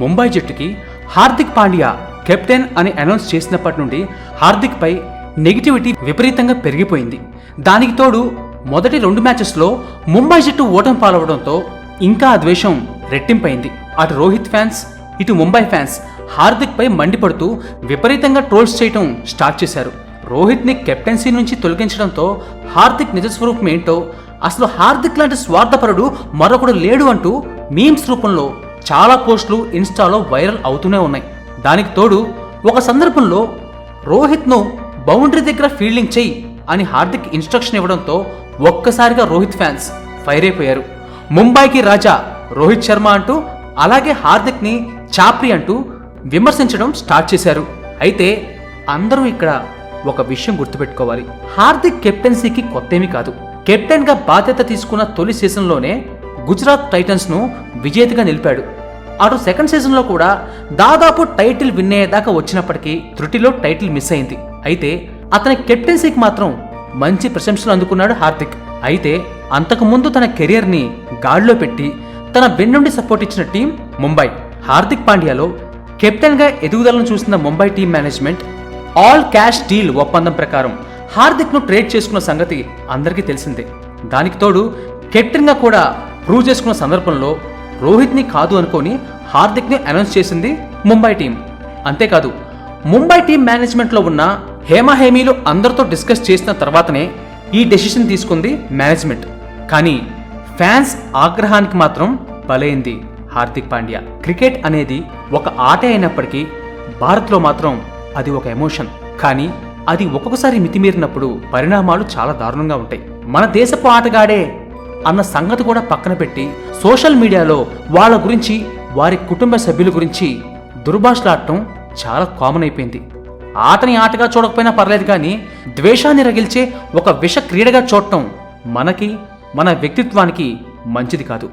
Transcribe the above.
ముంబై జట్టుకి హార్దిక్ పాండ్యా కెప్టెన్ అని అనౌన్స్ చేసినప్పటి నుండి హార్దిక్ పై నెగిటివిటీ విపరీతంగా పెరిగిపోయింది. దానికి తోడు మొదటి రెండు మ్యాచెస్లో ముంబై జట్టు ఓటమి పాలవడంతో ఇంకా ఆ ద్వేషం రెట్టింపైంది. అటు రోహిత్ ఫ్యాన్స్ ఇటు ముంబై ఫ్యాన్స్ హార్దిక్ పై మండిపడుతూ విపరీతంగా ట్రోల్స్ చేయటం స్టార్ట్ చేశారు. రోహిత్ని కెప్టెన్సీ నుంచి తొలగించడంతో హార్దిక్ నిజస్వరూపం ఏంటో అసలు హార్దిక్ లాంటి స్వార్థపరుడు మరొకడు లేడు అంటూ మీమ్స్ రూపంలో చాలా పోస్టులు ఇన్స్టాలో వైరల్ అవుతూనే ఉన్నాయి. దానికి తోడు ఒక సందర్భంలో రోహిత్ను బౌండరీ దగ్గర ఫీల్డింగ్ చెయ్యి అని హార్దిక్ ఇన్స్ట్రక్షన్ ఇవ్వడంతో ఒక్కసారిగా రోహిత్ ఫ్యాన్స్ ఫైర్ అయిపోయారు. ముంబైకి రాజా రోహిత్ శర్మ అంటూ అలాగే హార్దిక్ని చాప్రి అంటూ విమర్శించడం స్టార్ట్ చేశారు. అయితే అందరూ ఇక్కడ ఒక విషయం గుర్తుపెట్టుకోవాలి. హార్దిక్ కెప్టెన్సీకి కొత్తేమీ కాదు. కెప్టెన్గా బాధ్యత తీసుకున్న తొలి సీజన్లోనే గుజరాత్ టైటన్స్ను విజేతగా నిలిపాడు. అటు సెకండ్ సీజన్లో కూడా దాదాపు టైటిల్ విన్ అయ్యేదాకా వచ్చినప్పటికీ త్రుటిలో టైటిల్ మిస్ అయింది. అయితే అతని కెప్టెన్సీకి మాత్రం మంచి ప్రశంసలు అందుకున్నాడు హార్దిక్. అయితే అంతకుముందు తన కెరియర్ని గాడిలో పెట్టి తన వెన్నుండి సపోర్ట్ ఇచ్చిన టీం ముంబై. హార్దిక్ పాండ్యాలో కెప్టెన్గా ఎదుగుదలను చూసిన Mumbai team management all cash deal ఒప్పందం ప్రకారం హార్దిక్ను ట్రేడ్ చేసుకున్న సంగతి అందరికీ తెలిసిందే. దానికి తోడు కెప్టెన్గా కూడా ప్రూవ్ చేసుకున్న సందర్భంలో రోహిత్ని కాదు అనుకొని హార్దిక్ని అనౌన్స్ చేసింది ముంబై టీం. అంతేకాదు ముంబై టీం మేనేజ్మెంట్లో ఉన్న హేమహేమీలు అందరితో డిస్కస్ చేసిన తర్వాతనే ఈ డెసిషన్ తీసుకుంది మేనేజ్మెంట్. కానీ ఫ్యాన్స్ ఆగ్రహానికి మాత్రం బలైంది హార్దిక్ పాండ్యా. క్రికెట్ అనేది ఒక ఆట అయినప్పటికీ భారత్లో మాత్రం అది ఒక ఎమోషన్. కానీ అది ఒక్కొక్కసారి మితిమీరినప్పుడు పరిణామాలు చాలా దారుణంగా ఉంటాయి. మన దేశపు ఆటగాడే అన్న సంగతి కూడా పక్కన పెట్టి సోషల్ మీడియాలో వాళ్ళ గురించి వారి కుటుంబ సభ్యుల గురించి దుర్భాషలాడటం చాలా కామన్ అయిపోయింది. ఆటని ఆటగా చూడకపోయినా పర్లేదు కానీ ద్వేషాన్ని రగిల్చే ఒక విష క్రీడగా చూడటం మనకి మన వ్యక్తిత్వానికి మంచిది కాదు.